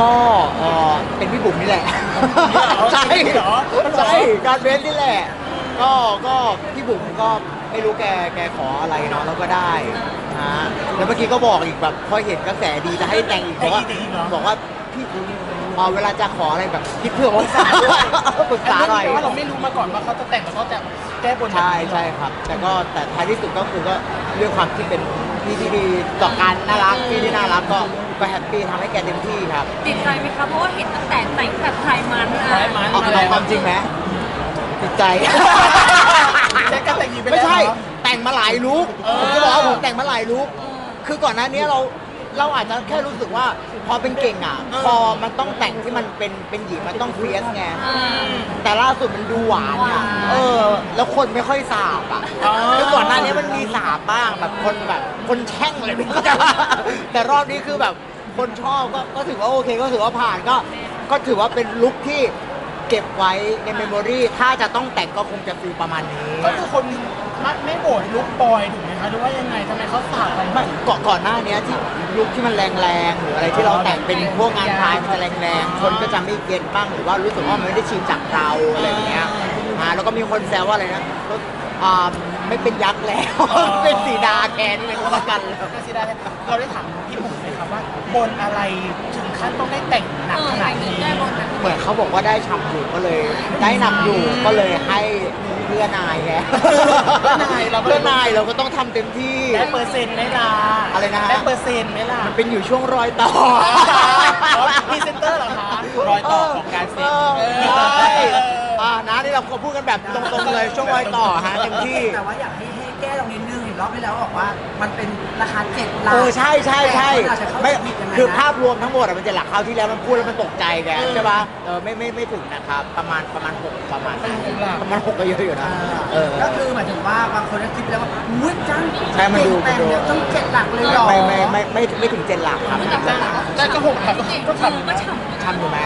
ก็เออเป็นพี่บุ๋มนี่แหละ ใช่เหรอใช่การเว้นนี่แหละ ก็ก็พี่บุ๋มก็ไม่รู้แกแกขออะไรเนาะแล้วก็ได้ฮะแล้วเมื่อกี้ก็บอกอีกแบบพอเห็นกระแสดีจะให้แต่งอีกบอกว่าแต่งอีกเหรอ บอกว่าพี่เอ่อเวลาจะขออะไรแบบคิดเพื่อว่าษาด้วยปรึกษาหน่อยแต่ว่าเราไม่รู้มาก่อนว่าเขาจะแต่งแล้วเขาจะแก้บนแบบใช่นี้ใช่ครับ แต่ก็แต่ท้ายที่สุดก็คือก็เรื่องความที่เป็น พี่ที่ดีต่อการน่ารักพี่ที่น่ารักก็ก็แฮปปี้ทำให้แกเต็มที่ครับติดใจไหมคะเพราะว่าเห็นตั้งแต่แต่งแบบไทยมันนะไทยมัน เอาเอาความจริงไหมติดใจใช้การแต่งหญิงไปไม่แล้วใช่เหรอแต่งมาหลายลุกเออผมจะบอกว่าผมแต่งมาหลายลุกคือก่อนหน้านี้เราเราอาจจะแค่รู้สึกว่าพอเป็นเก่งอะ พอมันต้องแต่งที่มันเป็นเป็นหญิงมันต้องเฟียสไงอ่าแต่ล่าสุดมันดูหวานอะหวานเออ แล้วคนไม่ค่อยสาบอะ คนแบบคนแช่งอะไรไม่รู้แต่ว่าแต่รอบนี้คือแบบคนชอบก็ก็ถือว่าโอเคก็ถือว่าผ่านก็ ก็ถือว่าเป็นลุคที่เก็บไว้ในเมมโมรีถ้าจะต้องแต่งก็คงจะฟีลประมาณนี้ ก็คือคนมักไม่โกรธลุกบอยถูกไหมคะหรือว่ายังไงทำไมเขาสาดอะไรไม่ก่อนก่อนหน้านี้ที่ลุคที่มันแรงๆหรืออะไรที่เราแต่งเป็นพวกงานพายมันจะแรงๆคนก็จะไม่เก็ตบ้างหรือว่ารู้สึกว่ามันไม่ได้ชินจากเราอะไรอย่างเงี้ยอ่าแล้วก็มีคนแซวว่าอะไรนะว่าอ่า ไม่เป็นยักษ์แล้ว เป็นสีดาแทนเป็นประกันแล้ว ก็สิได้เราได้ถามพี่บุ๋มไหมครับว่าบนอะไรถึงขั้นต้องได้แต่งหนักเออขแต่นาดงหญินี้งได้บนแบบเหมือนเขาบอกว่าได้ฉ่ำอยู่ก็เลย ได้หนักอยู่ก็เลยให้เพื่อนายไงเพื่อนายเราก็ เพื่อนายเราก็ต้องทำเต็มที่ ได้เปอร์เซ็นต์ไหมล่ะอะไรนะฮะ ได้เปอร์เซ็นต์ไหมล่ะมันเป็นอยู่ช่วงรอยต่ออ๋อพรีเซนเตอร์เหรอคะรอยต่อของการเซ็น เออเออใช่ อ่านะนี่เราก็พูดกันแบบตรงๆเลยช่วงรอยต่อฮะเต็มที่ แต่ว่าอยากให้ให้แก้ตรงนิดนึงเห็นรอบที่แล้วบอกว่ามันเป็นราคาเจ็ดล้านเออใช่ใช่ใช่แต่คนอาจจะเข้าใจไม่ผิดยังไงคือนะภาพรวมทั้งหมดอะมันจะหลักคราวที่แล้วมันพูดแล้วมันตกใจแกใช่ปะเออไม่ไม่ไม่ถึงนะครับ ประมาณประมาณหกประมาณนั้นประมาณหกก็เยอะอยู่นะเออ ก็คือหมายถึงว่าบางคนก็คิดไปแล้วว่ามุ้ยจังใช่มันดู แต่งเนี่ยต้องเจ็ดหลักเลยเหรอไม่ไม่ไม่ไม่ไม่ไม่ถึงเจ็ดหลักครับได้ก็หกครับก็เอทำออยู่ก็นะฉ่ำทำอยู่ไหม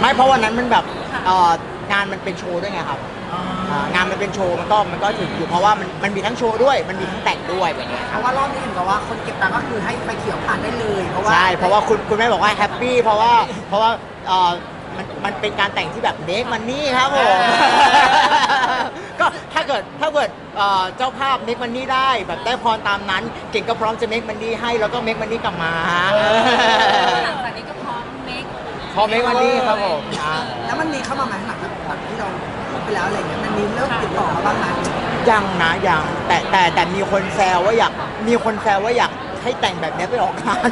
ไม่เพราะวันนั้นมันแบบเอ่อ งานมันเป็นโชว์ด้วยไงครับอ่างานมันเป็นโชว์มันก็มันก็ถึงอยู่เพราะว่ามันมันมีทั้งโชว์ด้วย มันมีทั้งแต่งด้วยแบบเนี้ยคเพรับราะว่ารอบนี้เห็นบอกว่าคนเก็บตังค์ก็คือให้ไฟเขียวผ่านได้เลยเพราะว่าใช่เพราะว่าคุณคุณแม่บอกว่าแฮปปี้เพราะว่าเพราะว่าเอ่อมันมันเป็นการแต่งที่แบบเด็กมันนี่ครับผมก็ถ้าเกิดถ้าเกิดเอ่อเจ้าภาพเมกมันนี่ได้แบบได้พรตามนั้น เก่งก็พร้อมจะเมกมันนี่ให้แล้วก็เมกมันนี่กลับมา หลังจากนี้ก็พร้อมเมคพอเมกมันนี่ครับผมอ่า แล้วมันมีเข้ามาไหมหลังจากห ลังที่เราพูดไปแล้วอะไรเงี้ยมันมีเริ่มติดต่อมาบ้างไหมยังนะยังแต่แต่แต่มีคนแซวว่าอยากมีคนแซวว่าอยากให้แต่งแบบเนี้ยไปออกงาน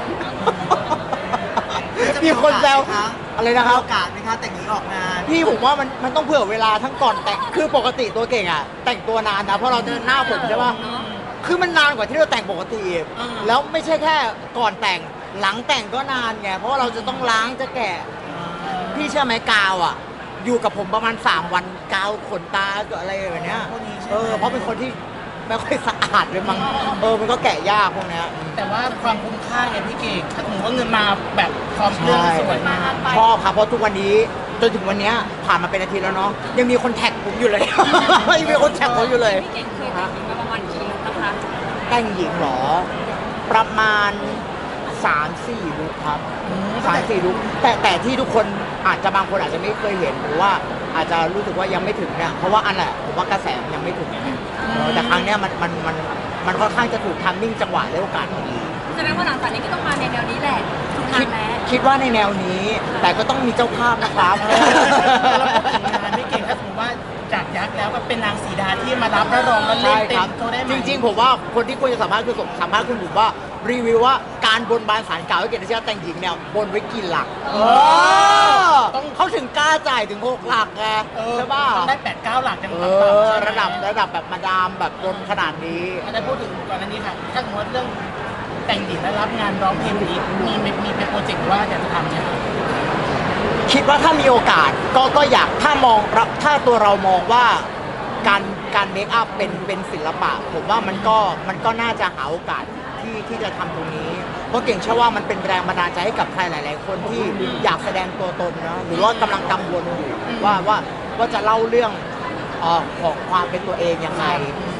มีคนแซวอะไรนะครับโอกาสไหมคะแต่งนี้ออกงาน พี่ผมว่ามันมันต้องเผื่อเวลาทั้งก่อนแต่งคือปกติตัวเก่งอะ แต่งตัวนานนะเพราะเราจะหน้าผมใช่ปะคือมันนานกว่าที่เราแต่งปกติอีกแล้วไม่ใช่แค่ก่อนแต่งหลังแต่งก็นานไงเพราะว่าเราจะต้องล้างจะแกะพี่เชื่อไหมกาวอะ อยู่กับผมประมาณ 3 วันกาวขนตากับอะไรแบบเนี้ยเออเพราะเป็นคนที่ไม่ค่อยสะอาดเลยมั้งเออมันก็แกะยากพวกเนี้ยแต่ว่าความคุ้มค่าไงพี่เก่งถ้าสมมติว่าเงินมาแบบความเรื่องสวยมากชอบครับเพราะทุกวันนี้จนถึงวันเนี้ยผ่านมาเป็นอาทิตย์แล้วเนาะยังมีคนแท็กผมอยู่เลย ยังมีคนแท็กผมอยู่เลย พี่เก่งเคยแต่งหญิงมาประมาณกี่ลุคนะคะแต่งหญิงเหรอ ประมาณ 3 4ลุกครับสามสี่ลุกแต่แต่ที่ทุกคนอาจจะบางคนอาจจะไม่เคยเห็นหรือว่าอาจจะรู้สึกว่ายังไม่ถึงเนี่ยเพราะว่าอันแหละผมว่ากระแสมันยังไม่ถึงไงเออแต่ครั้งเนี้ยมันมันมันมันค่อนข้างจะถูกทัมมิ่งจังหวะและโอกาสพอดีแสดงว่าหลังจากนี้ก็ต้องมาในแนวนี้แหละทุกทาคิงดแล้วคิดว่าในแนวนี้แต่ก็ต้องมีเจ้าภาพนะครับ ยักษ์แล้วก็เป็นนางสีดาที่มารับแล้วรองแล้วเล่ใช่นเต็ครัมบเขาได้ไหมจริง ๆ ผมว่าคนที่ควรจะสัมภาษณ์คือสัมภาษณ์คุณบุ๋มว่ารีวิวว่าการบนบานสารกล่าวให้เกียรติเชื้อแต่งหญิงเนี่ยบนไว้กี่หลักเออต้องเขาถึงกล้าจ่ายถึงหกหลักไงเออใช่ป่ะต้องได้แปดเก้าหลักยังเอต่ำๆอใช่ไหมระดับระดับแบบมาดามแบบบนขนาดนี้อาจจะพูดถึงก่อนอันนี้ค่ะถ้าสมมติเรื่องแต่งหญิงและรับงานร้องเพลงนี้มีมีมีเป็นโปรเจกต์ว่าอยากจะทำเนี่ย คิดว่าถ้ามีโอกาสก็ก็อยากถ้ามองรับถ้าตัวเรามองว่าการการเมคอัพเป็นเป็นศิลปะ ผมว่ามันก็มันก็น่าจะหาโอกาสที่ที่จะทำตรงนี้ เพราะเก่งเชื่อว่ามันเป็นแรงบันดาลใจให้กับใครหลาย ๆ คนที่อยากแสดงตัวตนนะหรือว่ากำลังกังวลอยู่ว่าว่าว่าจะเล่าเรื่องออของความเป็นตัวเองยังไง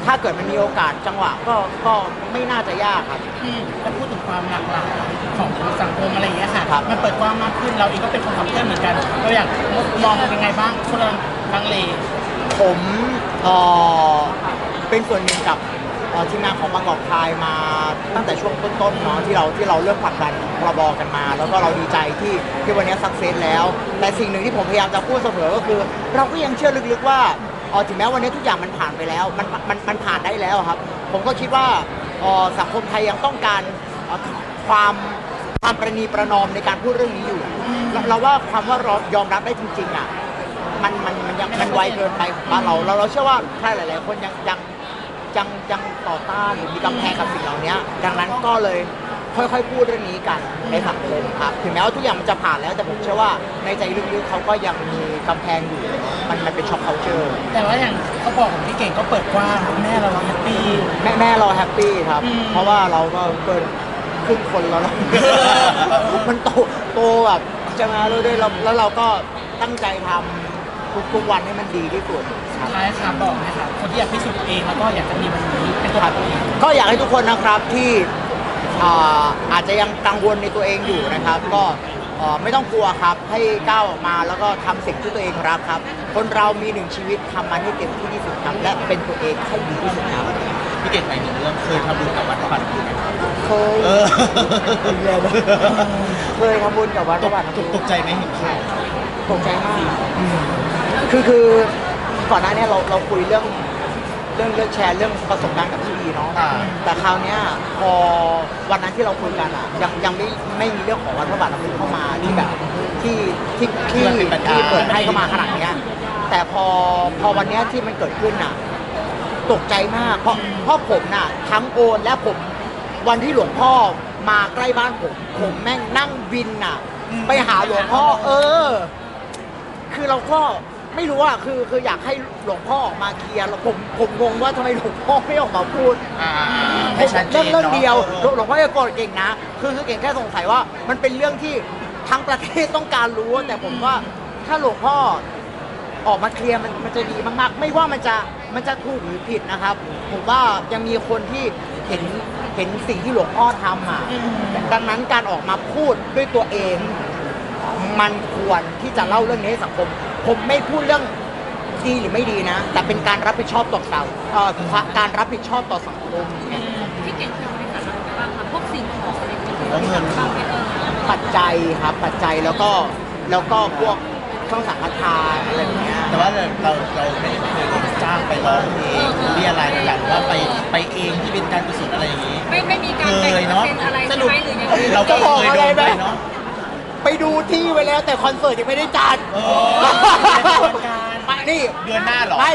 ถ้าเกิดมันมีโอกาสจังหวะก็ก็ไม่น่าจะยากครับอืมแล้วพูดถึงความหลากหลายของสังคมอะไรอย่างเงี้ยค่ะ ครับ มันเปิดกว้างมากขึ้นเราเองก็เป็นคนขับเคลื่อนเหมือนกันเราอยากมองยังไงบ้างคนละลังเลผมเอ่อเป็นส่วนหนึ่งกับเอ่อทีมงานของบางกอกพายมาตั้งแต่ช่วงต้นๆเนาะที่เราที่เราเริ่มผลักดันพรบกันมา แล้วก็เราดีใจที่ที่วันนี้สักเซสแล้ว แต่สิ่งหนึ่งที่ผมพยายามจะพูดเสมอก็คือ เราก็ยังเชื่อลึกๆว่า เออถึงแม้วันนี้ทุกอย่างมันผ่านไปแล้วมันมันมันผ่านได้แล้วครับ ผมก็คิดว่าเอ่อสังคมไทยยังต้องการเอ่อความความประนีประนอมในการพูดเรื่องนี้อยู่เราเราว่าความว่ายอมรับได้จริงๆอะมันมันมันยังมันไวเกินไปของบ้านเราเราเราเชื่อว่าใครหลาย ๆ คนยังยังยังยังต่อต้านหรือมีกำแพงกับสิ่งเหล่านี้ดังนั้นก็เลย ค่อยๆ พูดเรื่องนี้กันในสังคมครับ ถึงแม้ว่าทุกอย่างมันจะผ่านแล้วแต่ผมเชื่อว่าในใจลึกๆเขาก็ยังมีกำแพงอยู่ มันมันเป็นช็อคเคาเจอร์แต่ว่าอย่างเขาบอกของพี่เก่งก็เปิดกว้างแม่เราแฮปปี้ แม่แม่เราแฮปปี้ครับ อืม เพราะว่าเราก็เกินครึ่งคนแล้วนะ มันโตโตแบบจะมาเรื่อยๆแล้วแล้วเราก็ตั้งใจทำทุกๆวันให้มันดีที่สุดครับ ท้ายค่ะบอกนะครับคนที่อยากพิสูจน์ตัวเองแล้วก็อยากจะมีวันนี้เป็นตัวของตัวเอง ก็อยากให้ทุกคนนะครับที่ อ่าอาจจะยังกังวลในตัวเองอยู่นะครับ ก็เอ่อไม่ต้องกลัวครับให้ก้าวออกมาแล้วก็ทำสิ่งที่ตัวเองรักครับ คนเรามีหนึ่งชีวิตทำมันให้เต็มที่ที่สุดครับและเป็นตัวเองให้ดีที่สุดครับพี่เก่งไปหนึ่งเรื่องเคยทำบุญกับวัดพระบาทน้ำพุไหมครับเคยเออเคยทำบุญกับวัดพตระกบาทน้ำตพุ กตกใจไหมเห็นข่าวตกใจมากคือคือก่อนหน้าเนี้เราเราคุยเรื่องเรื่องเรื่องแชร์เรื่องประสบการณ์กับพี่ บีเนาะอ่า แต่คราวเนี้ยพอวันนั้นที่เราคุยกันอะ ยังยังไม่ไม่มีเรื่องของวัดพระบาทน้ำพุเข้ามาที่แบบที่ที่ที่ที่เปิดให้เข้ามาขนาดเนี้ยแต่พอพอวันเนี้ยที่มันเกิดขึ้นอะ ตกใจมาก เพราะเพราะผมน่ะทั้งโอนและผมวันที่หลวงพ่อมาใกล้บ้านผม ผมแม่งนั่งบินน่ะ ไปหาหลวงพ่อ เออ คือเราก็ ไม่รู้อะคือคืออยากให้หลวงพ่อออกมาเคลียร์แล้วผมผมงงว่าทำไมหลวงพ่อไม่ออกมาพูด อ่าให้ชัดเจเรื่องนเรื่องเนาะเดียวหลวงหลวงพ่อจะโกรธเก่งนะ คือคือเก่งแค่สงสัยว่า มันเป็นเรื่องที่ทั้งประเทศต้องการรู้ แต่ผมว่าถ้าหลวงพ่อออกมาเคลียร์มันมันจะดีมากๆ ไม่ว่ามันจะมันจะถูกหรือผิดนะครับ ผมว่ายังมีคนที่เห็นเห็นสิ่งที่หลวงพ่อทำอะดังนั้นการออกมาพูดด้วยตัวเอง มันควรที่จะเล่าเรื่องนี้ให้สังคม ผมไม่พูดเรื่องดีหรือไม่ดีนะ แต่เป็นการรับผิดชอบต่อสังเอ่อการรับผิดชอบต่อสังคมพี่เก่งเคยบริหารอะไรบ้างคะพวกสิ่งของอะไรอย่างเงี้ยแล้วเงินบ้างไหมเออปัจจัยครับปัจจัยแล้วก็แล้วก็พวกเครื่องสังฆทานอะไรแบบเนี้ย แต่ว่าเราเราเราไม่ได้เคยโดนจ้างไปร้องเพลงหรือเรียอะไรหรือว่าไปไปเองที่เป็นการกุศลอะไรอย่างนี้ ไม่ไม่มีการเคแบ่งยเนาะเป็นอะไรสใช่รุปไหมหรือยังไง เราก็เคยโดนไปเนาะ ไปดูที่ไว้แล้วแต่คอนเสิร์ตยังไม่ได้จัดโอ้ไปนี่ เดือนหน้าเหรอ ไม่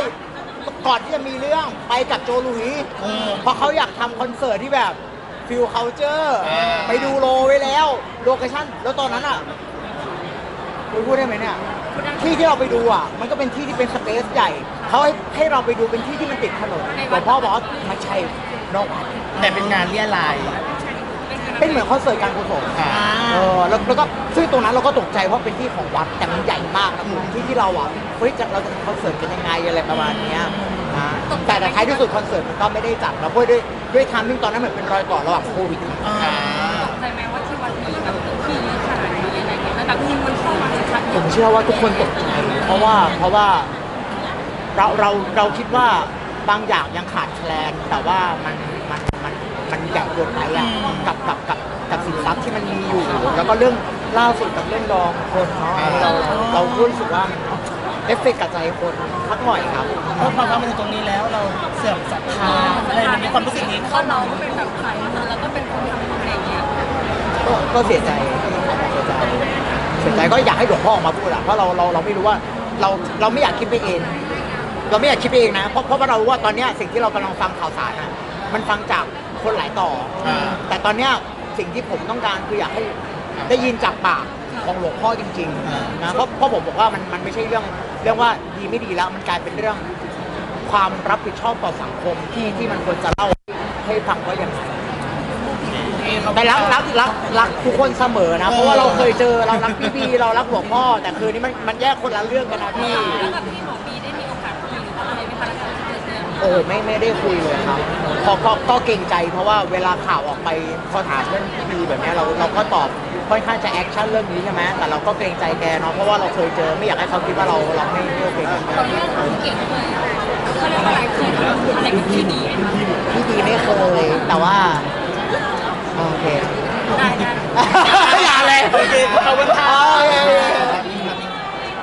ก่อนที่จะมีเรื่องไปกับโจลุยเออเพราะเขาอยากทำคอนเสิร์ตที่แบบฟิลเคาเจอร์อ่า ไปดูโลไว้แล้ว โลเคชั่น แล้วตอนนั้นอะคุยพูดได้ไหมเนี่ย ที่ที่เราไปดูอะ มันก็เป็นที่ที่เป็นสเปซใหญ่ เขาให้ให้เราไปดูเป็นที่ที่มันติดถนนหลวงพ่อบอกว่าไม่ใช่นอกวัด แต่เป็นงานเรียลาย เป็นเหมือนคอนเสิร์ตการกุศลอ่า เออแล้วแล้วก็ซึ่งตรงนั้นเราก็ตกใจเพราะเป็นที่ของวัดแต่มันใหญ่มากนะคุณที่ที่เราอะเฮ้ยจะเราจะทำคอนเสิร์ตกันยังไงอะไรประมาณเนี้ยนะแต่แต่ท้ายที่สุดคอนเสิร์ตมันก็ไม่ได้จัดแล้วเพราะด้วยด้วยทามมิ่งตอนนั้นเหมือนเป็นรอยต่อระหว่างโควิดอ่าตกใจไหมว่าที่วัดนี้แบบที่เยอะขนาดนี้อะไรเงี้ยแล้วแบบเงินมันเข้ามาชัดๆผมเชื่อว่าทุกคนตกใจเพราะว่าเพราะว่าเราเราเราคิดว่าบางอย่างยังขาดแคลนแต่ว่ามันมันมัน มันใหญ่เกินไปอะกับกับกับกับสินทรัพย์ที่มันมีอยู่ แล้วก็เรื่องล่าสุดกับเรื่องดองคนเนาะเราเรารู้สึกว่ามันเอฟเฟกต์กับใจคนพักหน่อยครับ เพราะพอเรามาถึงตรงนี้แล้วเราเสื่อมศรัทธาอะไรมันมีความรู้สึกนี้เพราะเราก็เป็นแบบขายมาแล้วก็เป็นคนทำอะไรอย่างเงี้ยก็ก็เสียใจเสียใจเสียใจก็อยากให้หลวงพ่อออกมาพูดอะเพราะเราเราเราไม่รู้ว่าเราเราไม่อยากคิดไปเอง เราไม่อยากคิดไปเองนะเพราะเพราะว่าเรารู้ว่าตอนเนี้ยสิ่งที่เรากำลังฟังข่าวสารนะมันฟังจาก คนหลายต่ออาแต่ตอนเนี้ยสิ่งที่ผมต้องการคืออยากให้ได้ยินจากปากของหลวงพ่อจริงอ่าๆนะเพราะเพราะผมบอกว่ามันมันไม่ใช่เรื่องเรื่องว่าดีไม่ดีแล้วมันกลายเป็นเรื่องความรับผิดชอบต่อสังคมที่ที่มันควรจะเล่าให้ฟังว่าอย่างไรแต่รักรักรักรักทุกคนเสมอนะเพราะว่าเราเคยเจอเรารักพี่บีเรารักหลวงพ่อแต่คืนนี้มันมันแยกคนละเรื่องกันนะพี่ แล้วกับพี่หมอปีได้มีโอกาสคุยหรือว่าอะไรไหมคะแล้วการ เจอเรื่องนี้โอ้ไม่ไม่ได้คุยเลยครับพราะก็ก็เกรงใจเพราะว่าเวลาข่าวออกไปพอถามเรื่องพีแบบเนี้ยเราเราก็ตอบค่อนข้างจะแอคชั่นเรื่องนี้ใช่ไหมแต่เราก็เกรงใจแกเนาะเพราะว่าเราเคยเจอไม่อยากให้เขาคิดว่าเราเราไม่ไม่โอเคกับตอนนี้เราเก่งเลยเขาเรียกว่าอะไรเคยทำอะไรกับที่ดีพี่ดีไม่เคยแต่ว่าโอเคได้ได้ อย่าเลยโอเคขอบคุณค่ะโอเค